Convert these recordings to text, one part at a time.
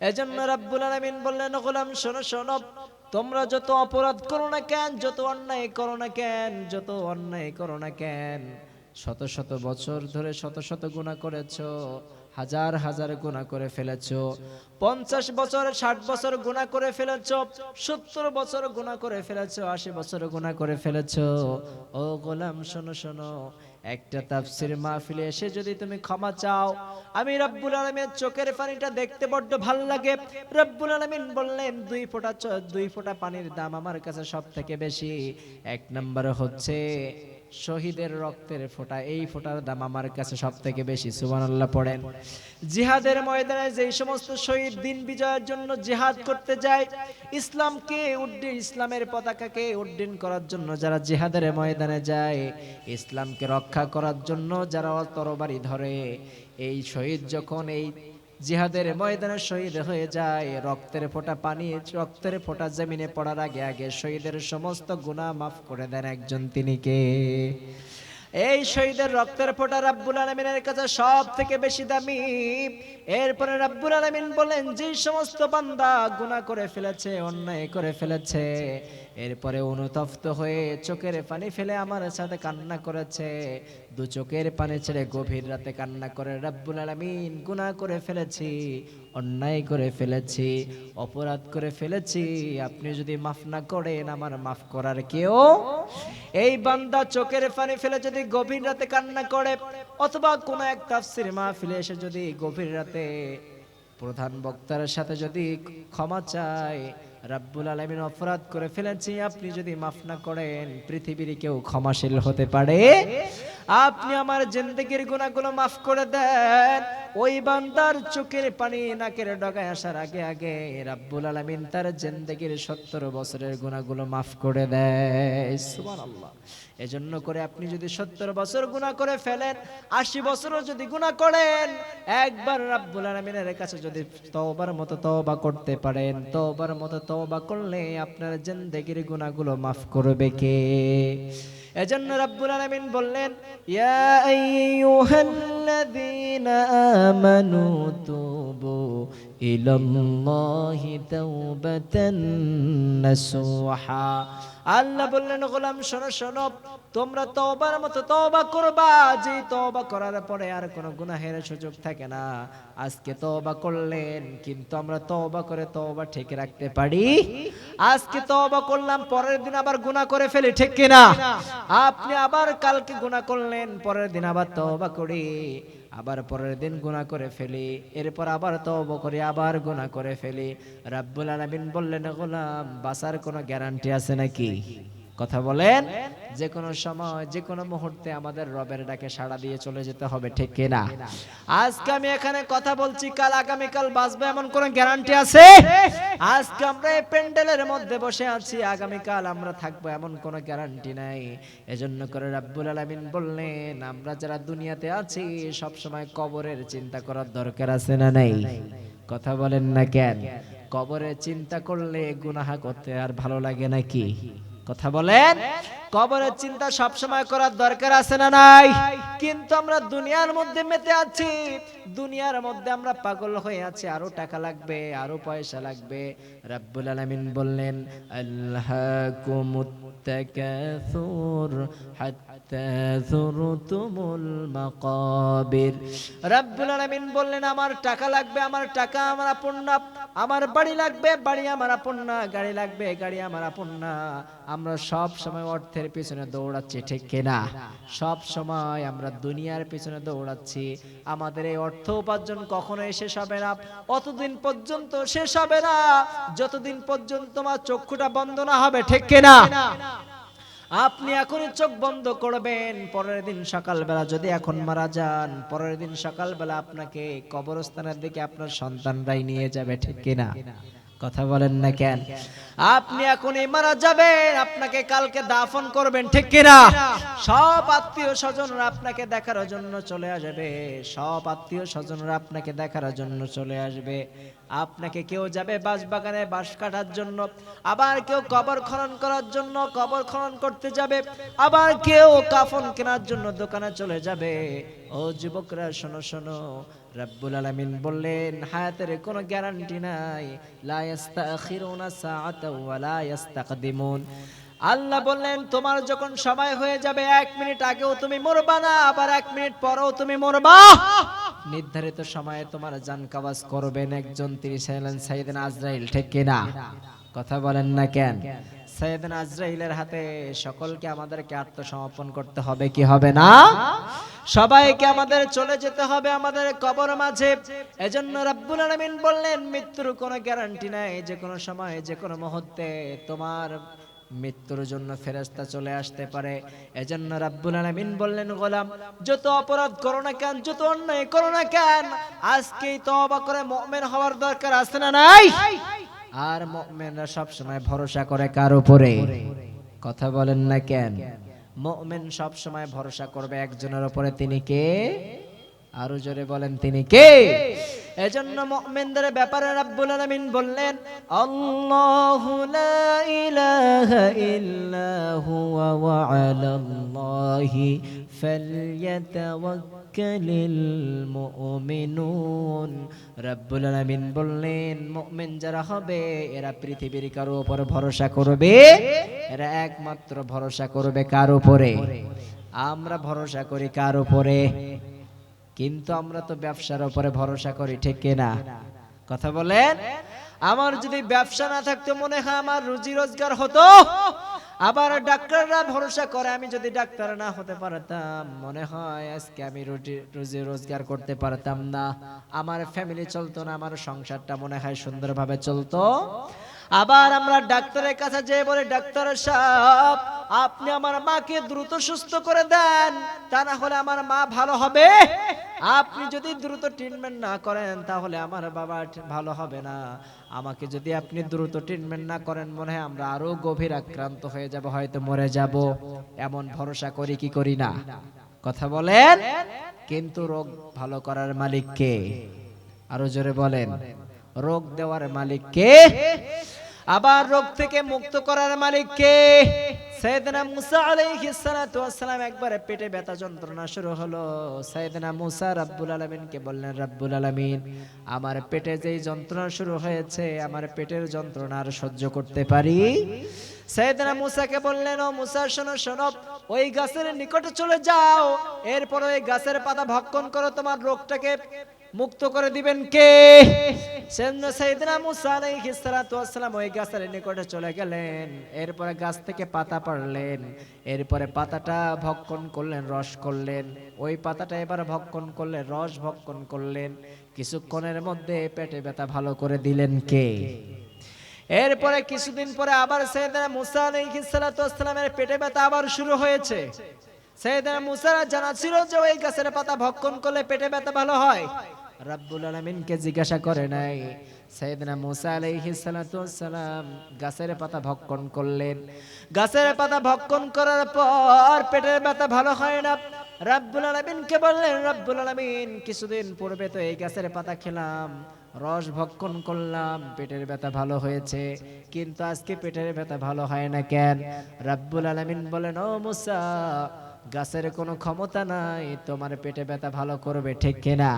এজন্য রাব্বুল আলামিন বললেন, গোলাম, শোনো শোনো। তোমরা যত অপরাধ করো না কেন, যত অন্যায় করো না কেন, যত অন্যায় করো না কেন, শত শত বছর ধরে শত শত গুণা করেছ, হাজার হাজার গুণা করে ফেলেছো, পঞ্চাশ বছর, ষাট বছর গুণা করে ফেলেছো, সত্তর বছর গুণা করে ফেলেছো, আশি বছর গুণা করে ফেলেছো। ও গোলাম, শোনো শোনো। একটা তাফসির মাহফিলে এসে যদি তুমি ক্ষমা চাও, আমি রব্বুল আলমের চোখের পানিটা দেখতে বড্ড ভালো লাগে। রব্বুল আলমিন বললেন, দুই ফোঁটা দুই ফোঁটা পানির দাম আমার কাছে সব থেকে বেশি। এক নম্বর হচ্ছে শহীদের রক্তের ফোঁটা, এই ফোঁটার দাম আমার কাছে সব থেকে বেশি, সুবহানাল্লাহ পড়েন। জিহাদের ময়দানে যেই সমস্ত শহীদ দিন বিজয়ের জন্য জিহাদ করতে যায় ইসলামকে উড্ডীন, ইসলামের পতাকাকে উড্ডীন করার জন্য যারা জিহাদের ময়দানে যায়, ইসলামকে রক্ষা করার জন্য যারা তরবারি ধরে, এই শহীদ যখন এই জিহাদের ময়দানে শহীদ হয়ে যায়। রক্তের ফোঁটা পানি, রক্তের ফোঁটা জমিনে পড়ার আগে আগে শহীদের সমস্ত গুনাহ মাফ করে দেন একজন তিনি কে? এই শহীদের রক্তের ফোঁটা রাব্বুল আলমিনের কাছে সব থেকে বেশি দামি। এরপরে রাব্বুল আলমিন বলেন, যে সমস্ত বান্দা গুনাহ করে ফেলেছে, অন্যায় করে ফেলেছে এরপরে অনুতপ্ত হয়ে চোখের পানি ফেলে আমার সাথে কান্না করেছে। দু চোখের পানি ছেড়ে গভীর রাতে কান্না করে রাব্বুল আলামিন গুনাহ করে ফেলেছি, অন্যায় করে ফেলেছি, অপরাধ করে ফেলেছি। আপনি যদি মাফ না করেন, আমার মাফ করার কেউ এই বান্দা চোখের পানি ফেলে যদি গভীর রাতে কান্না করে, অথবা কোনো এক তাফসির মাহফিলে এসে যদি গভীর রাতে প্রধান বক্তার সাথে যদি ক্ষমা চায় রাব্বুল আলমিন অপরাধ করে ফেলেছি, আপনি যদি মাফ না করেন, পৃথিবীর কেউ ক্ষমাশীল হতে পারে। আপনি আমার জিন্দগির গুণাগুলো মাফ করে দেন। ওই বান্দার চোখের পানি নাকের ডগায় আসার আগে আগে রাব্বুল আলামিন তার জিন্দগির সত্তর বছরের গুণাগুলো মাফ করে দেয়। এজন্য করে আপনি যদি সত্তর বছর গুণা করে ফেলেন, আশি বছরও যদি গুণা করেন, একবার রাব্বুল আলামিনের কাছে যদি তওবার মতো তওবা করতে পারেন, তওবার মতো তওবা করলে আপনার জিন্দেগির গুনাহগুলো মাফ করবে কে? এজন্য রাব্বুল আলামিন বললেন ইয়া আইয়ুহাল্লাযীনা আমানু তুবু ইলাল্লাহি তাওবাতান নাসুহা। আল্লাহ বললেন, গোলাম, শোনো শোনো, তোমরা তওবার মতো তওবা করবা। যে তওবা করার পরে আর কোনো গুনাহের সুযোগ থাকে না। আজকে তওবা করলেন, কিন্তু আমরা তওবা করে তওবা ঠিক রাখতে পারি। আজকে তওবা করলাম, পরের দিন আবার গুনাহ করে ফেলি, ঠিক কিনা? আপনি আবার কালকে গুনাহ করলেন, পরের দিন আবার তওবা করি। আবার পরের দিন গুণা করে ফেলি। এরপর আবার তব করি, আবার গুণা করে ফেলি। রাব্বুল আলমিন বললেন, গোলাম বাসার কোনো গ্যারান্টি আছে নাকি? কথা বলেন যে কোনো সময় যে কোনো মুহূর্তে আমাদের রবের ডাকে সাড়া দিয়ে চলে যেতে হবে, ঠিক কিনা? আজকে আমি এখানে কথা বলছি, কাল আগামীকাল বাঁচবে, এমন কোনো গ্যারান্টি আছে? আজকে আমরা এই প্যান্ডেলের মধ্যে বসে আছি আগামীকাল আমরা থাকব, এমন কোনো গ্যারান্টি নাই। এজন্য করে রাব্বুল আলামিন বললেন, আমরা যারা দুনিয়াতে আছি সব সময় কবরের চিন্তা করার দরকার আছে না নাই? কথা বলেন না কেন? কবরে চিন্তা করলে গুনাহা করতে আর ভালো লাগে নাকি? কথা বলেন। কবরের চিন্তা সব সময় করার দরকার আছে না নাই? কিন্তু আমরা দুনিয়ার মধ্যে মেতে আছি। দুনিয়ার মধ্যে আমরা পাগল হয়ে আছি। আরও টাকা লাগবে, আরও পয়সা লাগবে। রাব্বুল আলামিন বললেন আল্লাহকুমুত তাকাসুর হাত্তা যুরতুমুল মাকাবির। রাব্বুল আলামিন বললেন, আমার টাকা লাগবে, আমার টাকা আমার আপন আমার বাড়ি লাগবে, বাড়ি আমার আপন গাড়ি লাগবে, গাড়ি আমার আপন আমরা সব সময় অর্থের পিছনে দৌড়াচ্ছি, ঠিক কিনা? সব সময় আমরা দুনিয়ার পিছনে দৌড়াচ্ছি। আমাদের এই অর্থ উপার্জন কখনো শেষ হবে না, অতদিন পর্যন্ত শেষ হবে না, যতদিন পর্যন্ত আমার চক্ষুটা বন্ধ না হবে, ঠিক কিনা? আপনি এখনই চোখ বন্ধ করবেন, পরের দিন সকালবেলা যদি এখন মারা যান, পরের দিন সকালবেলা আপনাকে কবরস্থানের দিকে আপনার সন্তানরাই নিয়ে যাবে, ঠিক কিনা? কথা বলেন না কেন? আপনি এখনই মারা যাবেন, আপনাকে কালকে দাফন করবেন, ঠিক কিনা? সব আত্মীয় স্বজনরা আপনাকে দেখার জন্য চলে আসবে, সব আত্মীয় স্বজনরা আপনাকে দেখার জন্য চলে আসবে। আপনাকে কেউ যাবে বাঁশ বাগানে বাঁশ কাটার জন্য, আবার কেউ কবর খনন করার জন্য, কবর খনন করতে যাবে, আবার কেউ কাফন কেনার জন্য দোকানে চলে যাবে। ও যুবকরা, শোনো শোনো, রব্বুল আলামিন বললেন, হায়াতের কোনো গ্যারান্টি নাই, লা ইস্তাখিরুনা সাআতা ওয়া লা ইস্তাকদিমুন আল্লাহ বললেন, তোমার যখন সময় হয়ে যাবে, এক মিনিট আগেও তুমি মরবা না, আবার এক মিনিট পরেও তুমি মরবা। নির্ধারিত সময়ে তোমার জান কাবাজ করবেন একজন তিনি ছিলেন সাইয়েদনা আজরাইল, ঠিক কিনা? কথা বলেন না কেন? সাইয়েদনা আজরাইলের হাতে সকলকে আমাদেরকে আত্মসমর্পণ করতে হবে, কি হবে না? সবাইকে আমাদের চলে যেতে হবে আমাদের কবর মাঝে। এজন্য রাব্বুল আলামিন বললেন, মৃত্যুর কোনো গ্যারান্টি নাই যে কোনো সময় যে কোনো মুহূর্তে তোমার মৃত্যুর জন্য ফেরেস্তা চলে আসতে পারে। এজন্য রাব্বুল আলামিন বললেন, গোলাম, যত অপরাধ করো না কেন, যত অন্যায় করো না কেন, আজকেই তওবা করে মুমিন হওয়ার দরকার আছে না নাই? আর মুমিনরা সব সময় ভরসা করে কার উপরে? কথা বলেন না কেন? মুমিন সব সময় ভরসা করবে একজনের উপরে। তিনি কে? আরও জোরে বলেন, তিনি কে? এজন্য মুমিনদের ব্যাপারে রাব্বুল আলামিন বললেন, আল্লাহু লা ইলাহা ইল্লা হুয়া ওয়া আলাল্লাহি ফালইয়াতাওয়াক্কালিল মুমিনুন। রাব্বুল আলামিন বললেন, মুমিন যারা হবে, এরা পৃথিবীর কারও উপর ভরসা করবে, এরা একমাত্র ভরসা করবে কার উপরে? আমরা ভরসা করি কার উপরে? কিন্তু আমরা তো ব্যবসার উপরে ভরসা করি, ঠিক কিনা কথা বলেন? আমার যদি ব্যবসা না থাকতো, মনে হয় আমার রুজি রোজগার হতো। আবার ডাক্তাররা ভরসা করে, আমি যদি ডাক্তার না হতে পারতাম, মনে হয় আজকে আমি রুটি, রুজি রোজগার করতে পারতাম না। আমার ফ্যামিলি চলতো না, আমার সংসারটা মনে হয় সুন্দরভাবে চলতো। আবার আমরা ডাক্তারের কাছে যেয়ে বলে, ডাক্তার সাহেব, আপনি আমার মাকে দ্রুত সুস্থ করে দেন, তা না হলে আমার মা ভালো হবে। আপনি যদি দ্রুত ট্রিটমেন্ট না করেন, তাহলে আমার বাবা ভালো হবে না। আমাকে যদি আপনি দ্রুত ট্রিটমেন্ট না করেন, মনে হয় আমরা আরও গভীর আক্রান্ত হয়ে যাব, হয়তো মরে যাব। এমন ভরসা করি কি করি না? কথা বলেন? কিন্তু রোগ ভালো করার মালিক কে? আরও জোরে বলেন। রোগ দেওয়ার মালিক কে? আবার রোগ থেকে মুক্ত করার মালিক কে? সাইয়েদনা মুসা আলাইহিস সালাতু ওয়াসসালাম একবারে পেটে ব্যথা যন্ত্রণা শুরু হলো। সাইয়েদনা মুসা রাব্বুল আলামিনকে বললেন, রাব্বুল আলামিন, আমার পেটে যেই যন্ত্রণা শুরু হয়েছে, আমার পেটের যন্ত্রণা আর সহ্য করতে পারি? সাইয়েদনা মুসাকে বললেন, ও মুসা, শোনো শোনো, ওই গাছের নিকটে চলে যাও। এরপর ওই গাছের পাতা ভক্ষণ করো, তোমার রোগটাকে মুক্ত করে দিবেন কে? গাছের নিকটে চলে গেলেন। এরপরে গাছ থেকে পাতা পারলেন এরপরে পাতাটা ভক্ষণ করলেন ওই পাতাটা ভক্ষণ করলেন, রস ভক্ষণ করলেন। কিছুক্ষণের মধ্যে পেটে ব্যথা ভালো করে দিলেন কে? এরপরে কিছুদিন পরে আবার সৈয়দনা মুসা আলাইহিস পেটে ব্যথা আবার শুরু হয়েছে। সৈয়দনা মুসার জানা ছিল যে ওই গাছের পাতা ভক্ষণ করলে পেটে ব্যথা ভালো হয়। রাব্বুল আলামিনকে জিজ্ঞাসা করে নাই। সৈয়দনা মুসা আলাইহিস সালাতু ওয়াসসালাম গাছের পাতা ভক্ষণ করলেন। গাছের পাতা ভক্ষণ করার পর পেটের ব্যথা ভালো হয় না। রাব্বুল আলামিনকে বললেন, রাব্বুল আলামিন, কিছুদিন পূর্বে তো এই গাছের পাতা খেলাম, রস ভক্ষণ করলাম, পেটের ব্যথা ভালো হয়েছে, কিন্তু আজকে পেটের ব্যথা ভালো হয় না কেন? রাব্বুল আলামিন বলেন, ও মুসা, গাছের কোনো ক্ষমতা নাই, তোমার পেটে ব্যথা ভালো করবে ঠিক কিনা?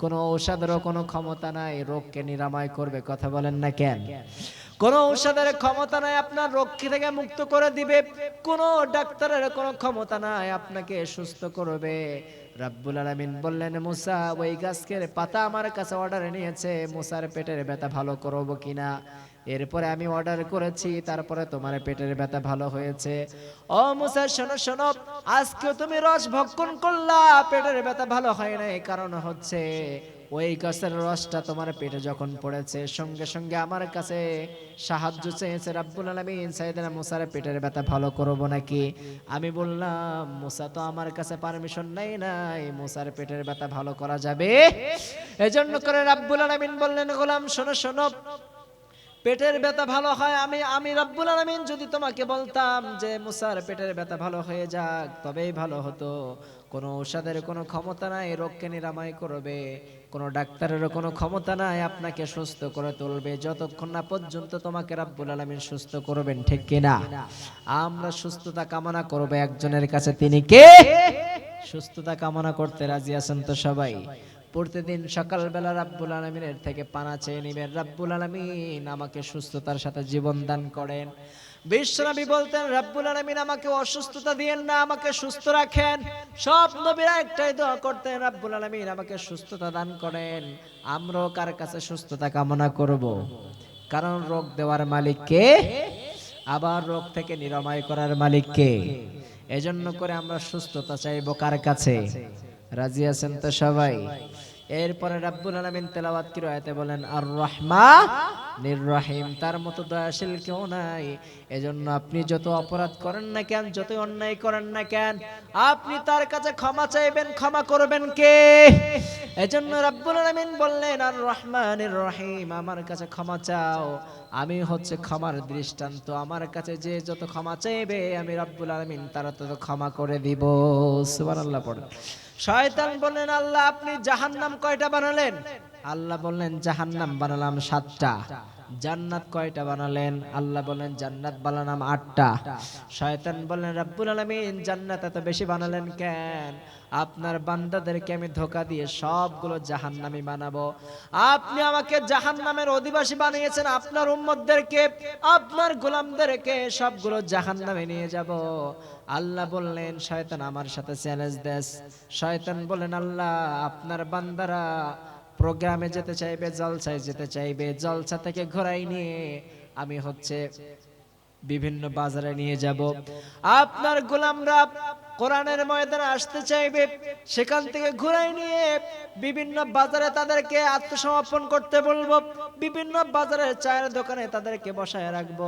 কোনো ঔষধেরও কোনো ক্ষমতা নাই রোগকে নিরাময় করবে কথা বলেন না কেন? কোনো ঔষধের ক্ষমতা নাই আপনার রোগ থেকে মুক্ত করে দিবে কোনো ডাক্তারের কোনো ক্ষমতা নাই আপনাকে সুস্থ করবে। রাব্বুল আলামিন বললেন মুসা ওই গাছের পাতা আমার কাছে অর্ডার নিয়েছে মুসার পেটের ব্যথা ভালো করব কিনা? এরপরে আমি অর্ডার করেছি, তারপরে তোমার পেটের ব্যথা ভালো হয়েছে। ও মুসা, শোনো শোনো আজকে তুমি রস ভক্ষণ করলা? পেটের ব্যথা ভালো হয় না কারণ হচ্ছে ওই গাছের রসটা তোমার পেটে যখন পড়েছে, সঙ্গে সঙ্গে আমার কাছে সাহায্য চেয়েছে, রাব্বুল আলামিন সাইয়েদনা মুসার পেটের ব্যথা ভালো করব নাকি? আমি বললাম, মুসা তো আমার কাছে পারমিশন নাই নাই, মুসার পেটের ব্যথা ভালো করা যাবে? এজন্য করে রাব্বুল আলামিন বললেন, গোলাম, শোনো শোনো পেটের ব্যথা ভালো হয়, আমি আমি রব্বুল আলামিন যদি তোমাকে বলতাম যে, মুসার পেটের ব্যথা ভালো হয়ে যাক, তবেই ভালো হতো। কোনো ঔষধের কোনো ক্ষমতা নাই, রোগকে নিরাময় করবে। কোনো ডাক্তারেরও কোনো ক্ষমতা নাই, আপনাকে সুস্থ করে তুলবে। যতক্ষণ না পর্যন্ত তোমাকে রাব্বুল আলামিন সুস্থ করবেন, ঠিক কিনা? আমরা সুস্থতা কামনা করব একজনের কাছে, তিনি কে? সুস্থতা কামনা করতে রাজি আছেন তো সবাই। প্রতিদিন সকালবেলা রাব্বুল আলমিনের থেকে পানা চেয়ে নিবেন। রাব্বুল আলমিন আমাকে সুস্থতার সাথে জীবন দান করেন। বিশ্বনবী বলতেন, রাব্বুল আলমিন আমাকে অসুস্থতা দিয়েন না, আমাকে সুস্থ রাখেন। সব নবীরা একটাই দোয়া করতেন, রাব্বুল আলমিন আমাকে সুস্থতা দান করেন। আমরাও কার কাছে সুস্থতা কামনা করব? কারণ রোগ দেওয়ার মালিক কে? আবার রোগ থেকে নিরাময় করার মালিক কে? এজন্য করে আমরা সুস্থতা চাইব কার কাছে? রাজি আছেন তো সবাই? এরপরে রাব্বুল আলামিন তেলাওয়াত কি রয়াতে বলেন আর রহমা নির্রহিম তার মতো দয়াশীল কেউ নাই। এজন্য আপনি যত অপরাধ করেন না কেন যত অন্যায় করেন না কেন, আপনি তার কাছে ক্ষমা চাইবেন, ক্ষমা করবেন কে? এজন্য রাব্বুল আলামিন বললেন আর রহমানির রহিম আমার কাছে ক্ষমা চাও। আমি হচ্ছে ক্ষমার দৃষ্টান্ত। আমার কাছে যে যত ক্ষমা চাইবে, আমি রাব্বুল আলামিন তারা তত ক্ষমা করে দিব। সুবহানাল্লাহ পড়ে শয়তান বললেন, আল্লাহ, আপনি জাহান্নাম কয়টা বানালেন? আল্লাহ বললেন, জাহান্নাম বানালাম সাতটা। জান্নাত কয়টা বানালেন? আল্লাহ বললেন, জান্নাত বানালাম আটটা। শয়তান বললেন, রাব্বুল আলামিন, জান্নাত এত বেশি বানালেন কেন? আপনার বান্দাদেরকে আমি ধোকা দিয়ে সবগুলো জাহান্নামি বানাবো। আপনি আমাকে জাহান্নামের অধিবাসী বানিয়েছেন, আপনার উম্মতদেরকে, আপনার গোলামদেরকে সবগুলো জাহান্নামে নিয়ে যাব। আল্লাহ বললেন, শয়তান আমার সাথে চ্যালেঞ্জ দেস। শয়তান বলেন আল্লাহ, আপনার বান্দারা প্রোগ্রামে যেতে চাইবে, জলসায় যেতে চাইবে, জলসা থেকে ঘোরাই নিয়ে আমি হচ্ছে বিভিন্ন বাজারে নিয়ে যাব। আপনার গোলামরা কোরআনের ময়দানে আসতে চাইবে, সেখান থেকে ঘুরাই নিয়ে বিভিন্ন বাজারে তাদেরকে আত্মসমর্পণ করতে বলব, বিভিন্ন বাজারের চায়ের দোকানে তাদেরকে বসায় রাখব।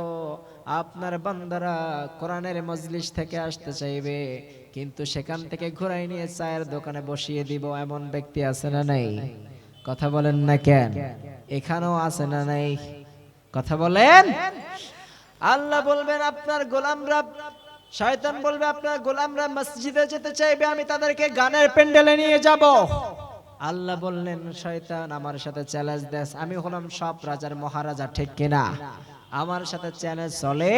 আপনার বান্দারা কোরআনের মজলিস থেকে আসতে চাইবে, কিন্তু সেখান থেকে ঘুরাই নিয়ে চায়ের দোকানে বসিয়ে দিব, এমন ব্যক্তি আছে না নাই? কথা বলেন না কেন? এখানেও আছে না নাই? কথা বলেন? আল্লাহ বলবেন, আপনার গোলামরা শয়তান বলবে, আপনার গোলামরা মসজিদে যেতে চাইবে, আমি তাদেরকে গানের প্যান্ডেলে নিয়ে যাব। আল্লাহ বললেন, শয়তান, আমার সাথে চ্যালেঞ্জ দেস। আমি হলাম সব রাজার মহারাজা, ঠিক কিনা? আমার সাথে চ্যালেঞ্জ চলে।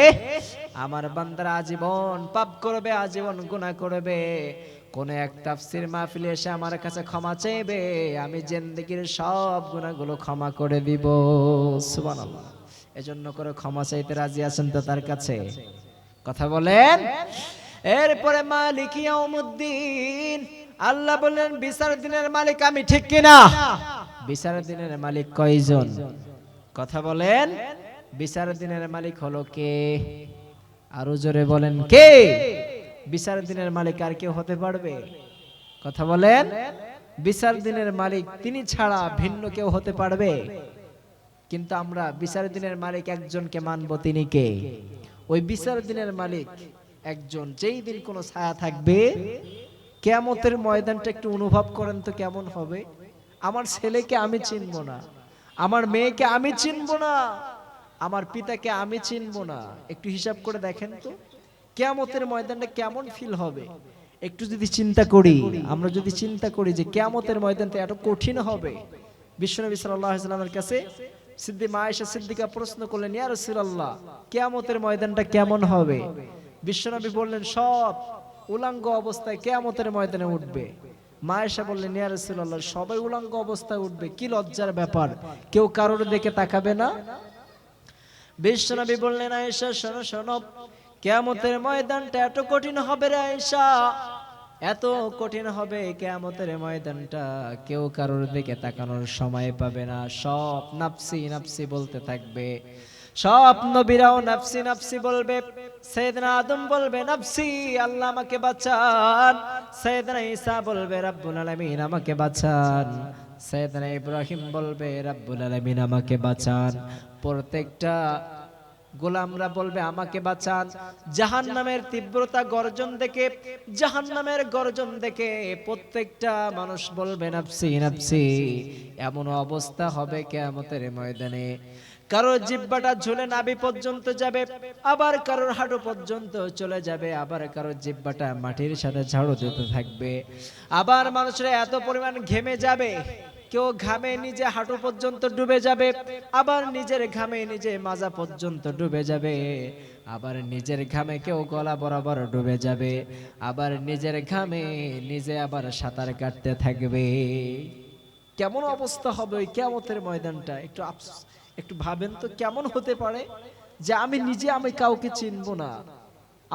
আমার বান্দারা আজীবন পাপ করবে, আজীবন গুনাহ করবে। কোন এক তাফসির মাহফিলে এসে আমার কাছে ক্ষমা চাইবে, আমি জিন্দেগির সব গুনাহগুলো ক্ষমা করে দিব। সুবহানাল্লাহ। এজন্য করে ক্ষমা চাইতে রাজি আছেন তো তার কাছে? কথা বলেন। এরপরে মালিক ইয়াউমুদ্দিন, আল্লাহ বললেন বিচার দিনের মালিক আমি ঠিক কিনা? বিচার দিনের মালিক কয়জন? কথা বলেন। বিচার দিনের মালিক হলো কে? আরও জোরে বলেন, কে? বিচার দিনের মালিক আর কেউ হতে পারবে? কথা বলেন। বিচার দিনের মালিক তিনি ছাড়া ভিন্ন কেউ হতে পারবে? কিন্তু আমরা বিচার দিনের মালিক একজনকে মানবো, তিনি কে? ওই বিচার দিনের মালিক একজন। যেই দিন কোনো ছায়া থাকবে কেমতের ময়দানটা একটু অনুভব করেন তো কেমন হবে। আমার ছেলেকে আমি চিনব না, আমার মেয়েকে আমি চিনব না, আমার পিতাকে আমি চিনব না। একটু হিসাব করে দেখেন তো কেমতের ময়দানটা কেমন ফিল হবে। একটু যদি চিন্তা করি, আমরা যদি চিন্তা করি যে কেমতের ময়দানটা এত কঠিন হবে, বিশ্বনবী সাল্লাল্লাহু আলাইহি সাল্লামের কাছে সিদ্দি মায়েশা সিদ্দিকা প্রশ্ন করলেন, ইয়া রাসূলুল্লাহ, কিয়ামতের ময়দানটা কেমন হবে? বিশ্বনবী বললেন, সব উলাঙ্গ অবস্থায় কিয়ামতের ময়দানে উঠবে। মায়েশা বললেন, ইয়া রাসূলুল্লাহ, সবাই উলাঙ্গ অবস্থায় উঠবে, কি লজ্জার ব্যাপার? কেউ কারোর দিকে তাকাবে না? বিশ্বনবী বললেন, আয়েশা, শোনো শোনো, কিয়ামতের ময়দানটা এত কঠিন হবে রে আয়েশা এত কঠিন হবে কেয়ামতের ময়দানটা, কেউ কারোর দিকে তাকানোর সময় পাবে না। সব নাফসি নাফসি বলতে থাকবে। সব নবীরাও নাফসি নাফসি বলবে। আদম বলবে, নাফসি, আল্লাহ আমাকে বাঁচান। সৈয়দনা ঈসা বলবে, রাব্বুল আলামিন আমাকে বাঁচান। সৈয়দনা ইব্রাহিম বলবে, রাব্বুল আলামিন আমাকে বাঁচান। প্রত্যেকটা গোলামরা বলবে, আমাকে বাঁচান। জাহান নামের তীব্রতা গর্জন দেখে জাহান নামের গর্জন দেখে প্রত্যেকটা মানুষ বলবে, নাফসি নাফসি, এমন অবস্থা হবে কেয়ামতের ময়দানে। কারোর জিব্বাটা ঝুলে নাভি পর্যন্ত যাবে, আবার কারোর হাঁটু পর্যন্ত চলে যাবে, আবার কারোর জিব্বাটা মাটির সাথে ঝাড়ু দিতে থাকবে। আবার মানুষরা এত পরিমাণ ঘেমে যাবে কেউ ঘামে নিজে হাঁটু পর্যন্ত ডুবে যাবে, আবার নিজের ঘামে নিজে মাজা পর্যন্ত ডুবে যাবে, আবার নিজের ঘামে কেউ গলা বরাবর ডুবে যাবে, আবার নিজের ঘামে নিজে আবার সাঁতার কাটতে থাকবে। কেমন অবস্থা হবে ওই কেমতের ময়দানটা? একটু আফসোস, একটু ভাবেন তো কেমন হতে পারে? যে আমি নিজে আমি কাউকে চিনবো না,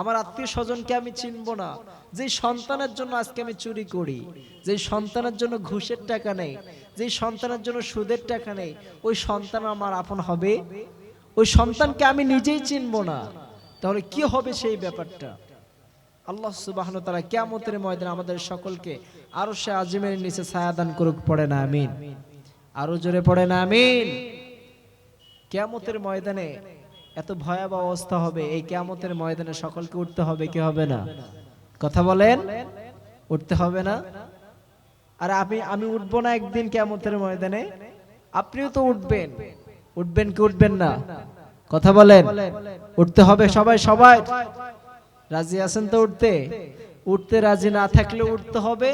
আমার আত্মীয় স্বজনকে আমি চিনবো না যে সন্তানের জন্য আজকে আমি চুরি করি যে সন্তানের জন্য ঘুষের টাকা নেই যে সন্তানের জন্য সুদের টাকা নেই, ওই সন্তান আমার আপন হবে? ওই সন্তানকে আমি নিজেই চিনবো না। তাহলে কি হবে সেই ব্যাপারটা? আল্লাহ সুবাহ তারা কেমতের ময়দানে আমাদের সকলকে আরও সে আজিমের নিচে ছায়াদান করুক, পড়ে না, আমিন। আরও জোরে পড়ে না, আমিন। কেমতের ময়দানে এত ভয়াবহ অবস্থা হবে, এই কেমতের ময়দানে সকলকে উঠতে হবে, কি হবে না? কথা বলেন? উঠতে হবে না? আর আমি আমি উঠবো না একদিন কেমতের ময়দানে। আপনিও তো উঠবেন। উঠবেন কি উঠবেন না? কথা বলেন। উঠতে হবে সবাই সবাই। রাজি আছেন তো উঠতে? উঠতে রাজি না থাকলেও উঠতে হবে।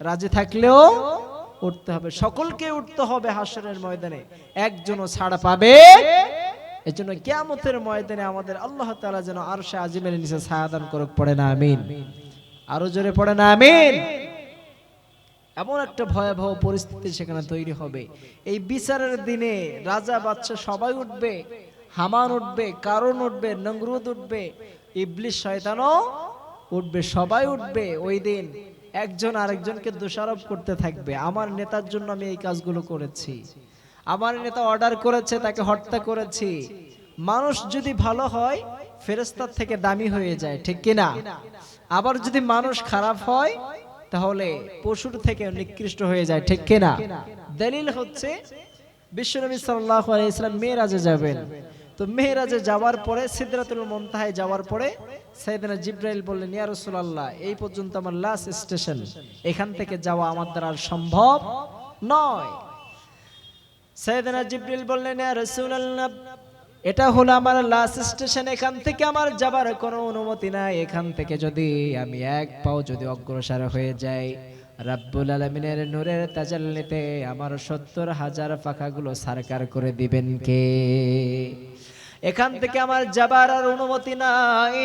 রাজি থাকলেও উঠতে হবে। সকলকে উঠতে হবে হাসরের ময়দানে। একজনও ছাড়া পাবে। এই জন্য কেয়ামতের ময়দানে আমাদের আল্লাহ তাআলা যেন আরও সে আজিমের নিচে ছায়াদান করুক, পড়ে না, আমিন। আরও জোরে পড়ে না, আমিন। এমন একটা ভয়াবহ পরিস্থিতি সেখানে তৈরি হবে। এই বিচারের দিনে রাজা বাচ্চা সবাই উঠবে, হামান উঠবে কারণ উঠবে নংরুদ উঠবে ইবলিশ শয়তানও উঠবে, সবাই উঠবে। ওই দিন একজন আরেকজনকে দোষারোপ করতে থাকবে। আমার নেতার জন্য আমি এই কাজগুলো করেছি। আমার নেতা অর্ডার করেছে, তাকে হত্যা করেছি। মানুষ যদি ভালো হয় ফেরেস্তার থেকে দামি হয়ে যায়, ঠিক কিনা? আবার যদি মানুষ খারাপ হয় তাহলে পশুর থেকে নিকৃষ্ট হয়ে যায় ঠিক কিনা? দলিল হচ্ছে বিশ্বনবী সাল্লাল্লাহু আলাইহি সাল্লাম মেরাজে যাবেন। তো মেহরাজে যাওয়ার পরে সিদরাতুল মুনতাহায় যাওয়ার পরে সাইয়েদনা জিব্রাইল বললেন ইয়া রাসূলুল্লাহ এই পর্যন্ত আমার লাস্ট স্টেশন এখান থেকে যাওয়া আমার দ্বারা আর সম্ভব নয়। সাইয়েদনা জিব্রাইল বললেন ইয়া রাসূলুল্লাহ এটা হলো আমার লাস্ট স্টেশন এখান থেকে আমার যাবার কোনো অনুমতি নাই। এখান থেকে যদি আমি এক পাও যদি অগ্রসর হয়ে যাই, রাব্বুল আলমিনের নূরের তাজাল্লিতে আমার সত্তর হাজার পাখাগুলো সারকার করে দিবেন কে? এখান থেকে আমার যাবার আর অনুমতি নাই।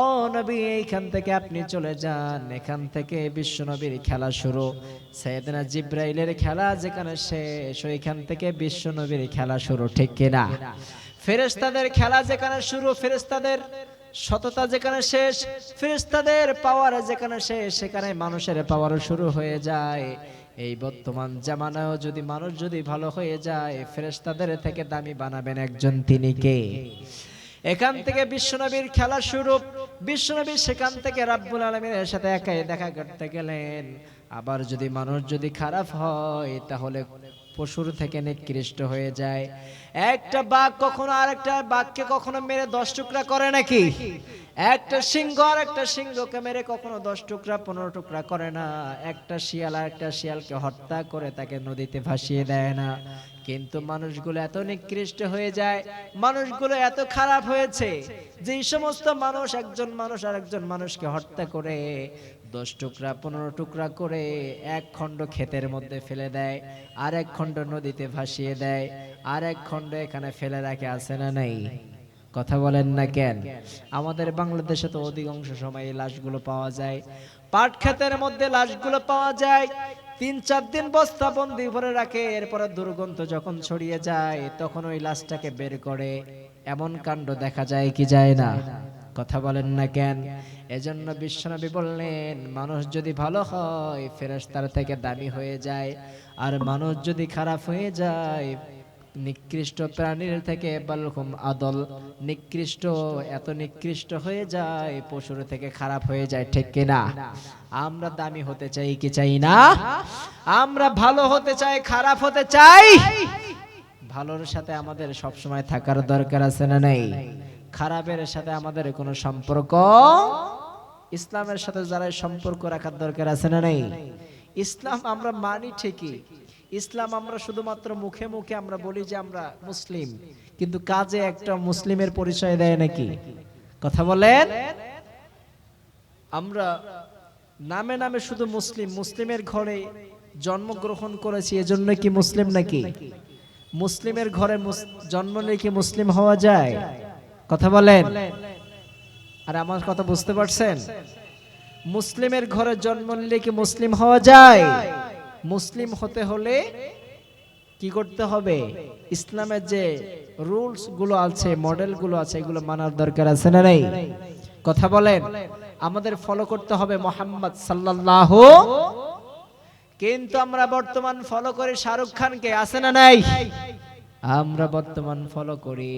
ও নবী, এইখান থেকে আপনি চলে যান। এখান থেকে বিশ্ব নবীর খেলা শুরু। সৈয়দনা জিব্রাইলের খেলা যেখানে শেষ, ওইখান থেকে বিশ্ব নবীর খেলা শুরু, ঠিক কিনা? ফেরেস্তাদের খেলা যেখানে শুরু ফেরেস্তাদের সততা যেখানে শেষ ফেরেস্তাদের পাওয়ার যেখানে শেষ, সেখানে মানুষের পাওয়ার শুরু হয়ে যায়। এই বর্তমান জামানায় যদি মানুষ যদি ভালো হয়ে যায় ফেরেস্তাদের থেকে দামি বানাবেন একজন তিনি কে? এখান থেকে বিশ্বনবীর খেলা শুরু, বিশ্বনবী সেখান থেকে রাব্বুল আলমীর সাথে একাই দেখা করতে গেলেন। আবার যদি মানুষ যদি খারাপ হয়, তাহলে পশুর থেকে নিকৃষ্ট হয়ে যায়। একটা বাঘ কখনো আরেকটা বাঘকে কখনো মেরে দশ টুকরা করে নাকি? একটা সিংহ আর একটা সিংহকে মেরে কখনো দশ টুকরা, পনেরো টুকরা করে না। একটা শিয়াল আর একটা শিয়ালকে হত্যা করে তাকে নদীতে ভাসিয়ে দেয় না। কিন্তু মানুষগুলো এত নিকৃষ্ট হয়ে যায়, মানুষগুলো এত খারাপ হয়েছে যে সমস্ত মানুষ একজন মানুষ আর একজন মানুষকে হত্যা করে দশ টুকরা, পনেরো টুকরা করে এক খণ্ড ক্ষেতের মধ্যে ফেলে দেয়, আর এক খণ্ড নদীতে ভাসিয়ে দেয়, আর এক খণ্ড এখানে ফেলে রাখে, আছে না নাই? কথা বলেন না কেন? আমাদের বাংলাদেশে তো অধিকাংশ সময় এই লাশগুলো পাওয়া যায়। পাট ক্ষেতের মধ্যে লাশগুলো পাওয়া যায়। তিন চার দিন বস্তা বন্দি ভরে রাখে, এরপরে দুর্গন্ধ যখন ছড়িয়ে যায়, তখন ওই লাশটাকে বের করে। এমন কাণ্ড দেখা যায় কি যায় না? কথা বলেন না কেন? এজন্য বিশ্বনবী বললেন, মানুষ যদি ভালো হয়, ফেরেশতার থেকে দামি হয়ে যায়। আর মানুষ যদি খারাপ হয়ে যায়, নিকৃষ্ট প্রাণীর থেকে বালহুম আদল। নিকৃষ্ট, এত নিকৃষ্ট হয়ে যায়, পশুর থেকে খারাপ হয়ে যায়, ঠিক কিনা আমরা দামি হতে চাই কি চাই না? আমরা ভালো হতে চাই, খারাপ হতে চাই? ভালোর সাথে আমাদের সব সময় থাকার দরকার আছে না নেই? খারাপের সাথে আমাদের কোনো সম্পর্ক? ইসলামের সাথে যারা সম্পর্ক রাখার দরকার আছে না নেই? ইসলাম আমরা মানি ঠিকই। ইসলাম আমরা শুধুমাত্র মুখে মুখে আমরা বলি যে আমরা মুসলিম। কিন্তু কাজে একটা মুসলিমের পরিচয় দেয় নাকি? কথা বলেন। আমরা নামে নামে শুধু মুসলিম। মুসলিমের ঘরে জন্মগ্রহণ করেছি, এজন্য কি মুসলিম নাকি? মুসলিমের ঘরে জন্ম নিয়ে কি মুসলিম হওয়া যায়? কথা বলেন। আর আমার কথা বুঝতে পারছেন? মুসলিমের ঘরে জন্ম নিলে কি মুসলিম হওয়া যায়? মুসলিম হতে হলে কি করতে হবে? ইসলামের যে রুলসগুলো আছে, মডেলগুলো আছে, এগুলো মানার দরকার আছে না নেই? কথা বলেন। আমাদের ফলো করতে হবে মোহাম্মদ সাল্লাল্লাহু। কিন্তু আমরা বর্তমান ফলো করি শাহরুখ খানকে, আছে না নাই? আমরা বর্তমান ফলো করি।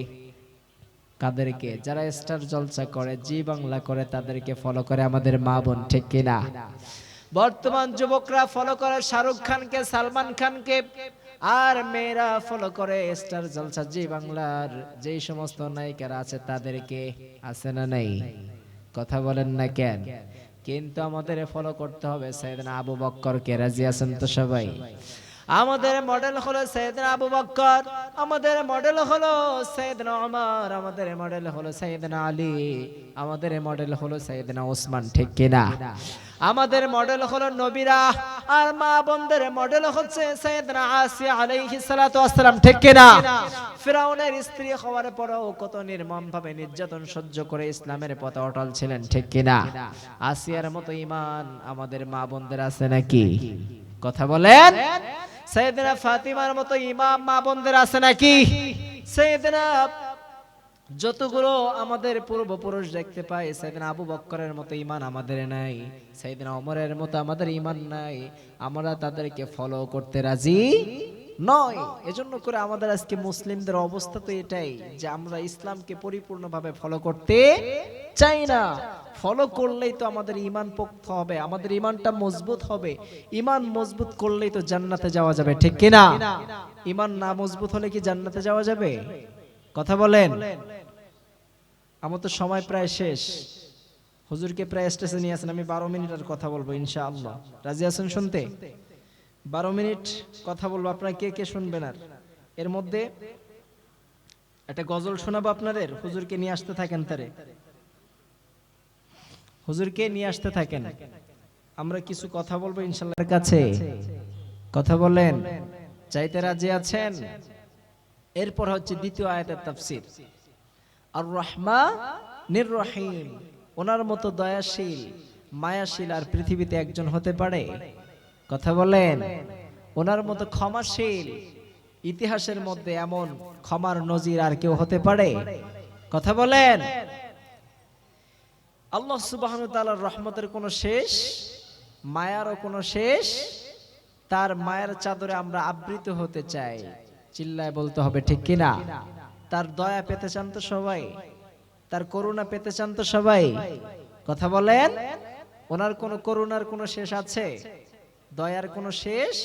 কাদেরকে যারা স্টার জলসা করে, জি বাংলা করে, তাদেরকে ফলো করে আমাদের মা বোন, ঠিক কিনা? বর্তমান যুবকরা ফলো করে শাহরুখ খানকে, সালমান খানকে, আর মেয়েরা ফলো করে স্টার জলসা, জি বাংলার যেই সমস্ত নায়িকারা আছে, তাদেরকে আছে না নাই? কথা বলেন না কেন? কিন্তু আমাদের ফলো করতে হবে সৈয়দনা আবু বক্কর কে, রাজি আছেন তো সবাই? আমাদের মডেল হলো সৈয়দনা আবু বক্কর আমাদের মডেল হলো সৈয়দনা ওমর আমাদের মডেল হলো সৈয়দনা আলী আমাদের মডেল হলো সৈয়দনা ওসমান ঠিক কিনা? আমাদের মডেল হলো নবীরা, আর মা বোনদের মডেল হচ্ছে সৈয়দনা আসিয়া আলাইহিস সালাতু ওয়াসসালাম, ঠিক কিনা? ফিরাউনের স্ত্রী হওয়ার পরেও কত নির্মম ভাবে নির্যাতন সহ্য করে ইসলামের পথে অটল ছিলেন, ঠিক কিনা? আসিয়ার মতো ইমান আমাদের মা বোনদের আছে নাকি? কথা বলেন? সৈয়দনা ফাতিমার মতো ইমাম মা বোনদের আছে নাকি? সৈয়দনা, যতগুলো আমাদের পূর্বপুরুষ দেখতে পাই সেদিন আবু বক্করের মতো ইমান আমাদের নাই সেদিন অমরের মতো আমাদের ইমান নাই, আমরা তাদেরকে ফলো করতে রাজি? নয়। এজন্য করে আমাদের আজকে মুসলিমদের অবস্থা তো এটাই যে আমরা ইসলামকে পরিপূর্ণভাবে ফলো করতে চাই না। ফলো করলেই তো আমাদের ইমান পোক্ত হবে, আমাদের ইমানটা মজবুত হবে। ইমান মজবুত করলেই তো জান্নাতে যাওয়া যাবে, ঠিক কিনা ইমান না মজবুত হলে কি জান্নাতে যাওয়া যাবে? কথা বলেন। আমার তো সময় প্রায় শেষ। হুজুরকে প্রায় স্টেশনে নিয়ে আসেন, আমি বারো মিনিট আর কথা বলব ইনশাআল্লাহ। রাজি আছেন শুনতে? বারো মিনিট কথা বলব, আপনারা কে কে শুনবেন আর? এর মধ্যে একটা গজল শোনাবো আপনাদের, হুজুরকে নিয়ে আসতে থাকেন তারে। হুজুরকে নিয়ে আসতে থাকেন। আমরা কিছু কথা বলব ইনশাল্লাহর কাছে কথা বলেন, চাইতে রাজি আছেন? এরপর হচ্ছে দ্বিতীয় আয়াতের তাফসীর। আর রহমা নির রহিম, ওনার মতো দয়াশীল, মায়াশীল আর পৃথিবীতে একজন হতে পারে? কথা বলেন। ওনার মতো ক্ষমাশীল, ইতিহাসের মধ্যে এমন ক্ষমার নজির আর কেউ হতে পারে? কথা বলেন। আল্লাহ তাআলার রহমতের কোনো শেষ, মায়ারও কোনো শেষ, তার মায়ের চাদরে আমরা আবৃত হতে চাই। চিল্লায় বলতে হবে, ঠিক কিনা? তার দয়া পেতে চান তো সবাই, তার করুণা পেতে চান তো সবাই। কথা বলেন। ওনার কোনো করুণার কোনো শেষ আছে? দয়ার কোনো শেষ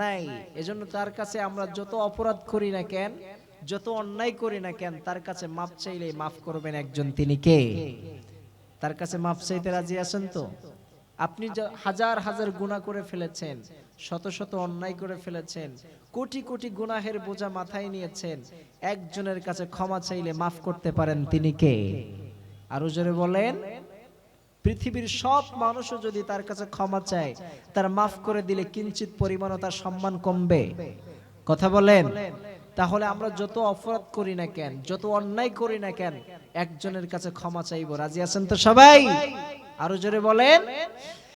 নাই। এজন্য তার কাছে আমরা যত অপরাধ করি না কেন, যত অন্যায় করি না কেন, তার কাছে মাপ চাইলেই মাফ করবেন একজন তিনি কে? তার কাছে মাপ চাইতে রাজি আছেন তো? আপনি হাজার হাজার গুনাহ করে ফেলেছেন, শত শত অন্যায় করে ফেলেছেন, কোটি কোটি গুনাহের বোঝা মাথায় নিয়েছেন, একজনের কাছে ক্ষমা চাইলে মাফ করতে পারেন তিনি কে? আরও জোরে বলেন পৃথিবীর সব মানুষও যদি তার কাছে ক্ষমা চায়, তার মাফ করে দিলে কিঞ্চিত পরিমাণও তার সম্মান কমবে। কথা বলেন? তাহলে আমরা যত অপরাধ করি না কেন, যত অন্যায় করি না কেন, একজনের কাছে ক্ষমা চাইব। রাজি আছেন তো সবাই? আরও জোরে বলেন।